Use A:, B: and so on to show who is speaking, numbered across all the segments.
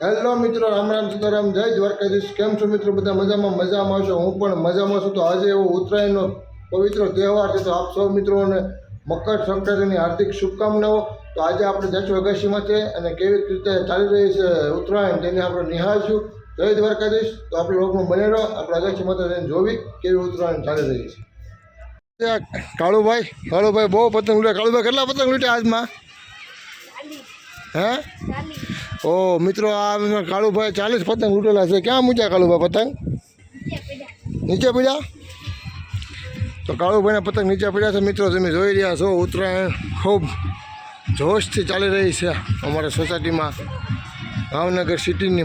A: Hello મિત્રો, રામ રામ સીતારામ, જય દ્વારકાધીશ. કેમ છો મિત્રો? બધા મજામાં? મજામાં છો? હું પણ મજામાં છું. તો આજે એવો ઉત્તરાયણનો પવિત્ર તહેવાર છે. તો આપ સૌ મિત્રોને મકર સંક્રાંતિની હાર્દિક શુભકામનાઓ. તો આજે આપણે જશું અગાશીમાં છે અને કેવી રીતે ચાલી રહી છે ઉત્તરાયણ તેને આપણે નિહાળશું જય દ્વારકાધીશ. તો આપણે લોકમાં બને રહો આપણે અગાશીમાં તેને જોવી કેવી ઉત્તરાયણ ચાલી રહી છે. કાળુભાઈ કાળુભાઈ બહુ પતંગ લૂટ્યા. કાળુભાઈ કેટલા પતંગ લૂટ્યા આજમાં? હે? ઓ, મિત્રો, આ કાળુભાઈ ચાલીસ પતંગ લૂંટેલા છે. ક્યાં મૂક્યા કાળુભાઈ પતંગ? નીચે પડ્યા? તો કાળુભાઈના પતંગ નીચે પડ્યા છે. મિત્રો, તમે જોઈ રહ્યા છો, ઉત્તરાયણ ખૂબ જોશથી ચાલી રહી છે અમારા સોસાયટીમાં ભાવનગર સિટીની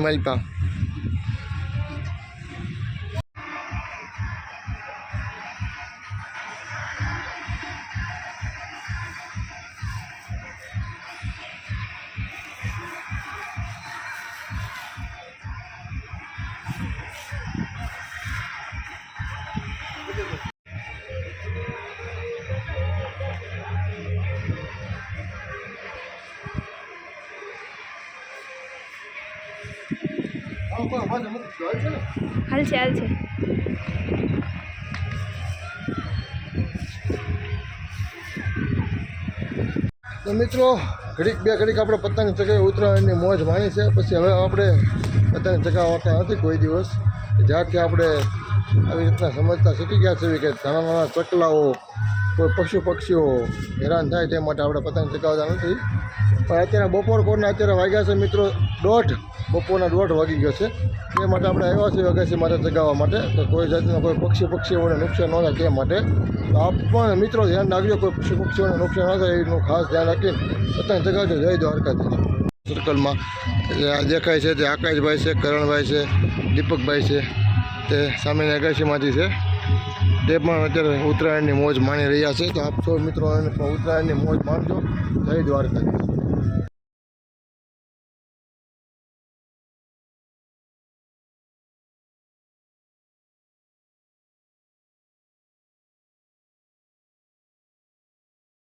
A: માલપા
B: હાલ છે.
A: તો મિત્રો, ઘડીક બે ઘડીક આપણે પતંગ ચગાવી ઉત્તરાયણની મોજ માણી છે પછી હવે આપણે પતંગ ચગાવતા નથી કોઈ દિવસ. જ્યારથી આપણે આવી રીતના સમજતા શીખી ગયા છે કે નાના નાના ચકલાઓ કોઈ પશુ પક્ષીઓ હેરાન થાય તે માટે આપણે પતંગ ચગાવતા નથી. પણ અત્યારે બપોર કોરના અત્યારે વાગ્યા છે મિત્રો દોઢ. બપોરના દોઢ વાગી ગયો છે. તે માટે આપણે આવ્યા છીએ અગાસી માટે ચગાવવા માટે. તો કોઈ જાતના કોઈ પક્ષી પક્ષીઓને નુકસાન ન થાય તે માટે. તો આપ પણ મિત્રો ધ્યાન રાખજો, કોઈ પશુ પક્ષીઓને નુકસાન ન થાય એનું ખાસ ધ્યાન રાખીને પતંગ ચગાવજો. જય દ્વારકાધીશ સર્કલમાં દેખાય છે તે આકાશભાઈ છે, કરણભાઈ છે, દીપકભાઈ છે તે સામેની અગાશીમાંથી છે. તે પણ અત્યારે ઉત્તરાયણની મોજ માણી રહ્યા છે. તો આપ સૌ મિત્રો ઉત્તરાયણની મોજ માણજો. જય દ્વારકાધીશ.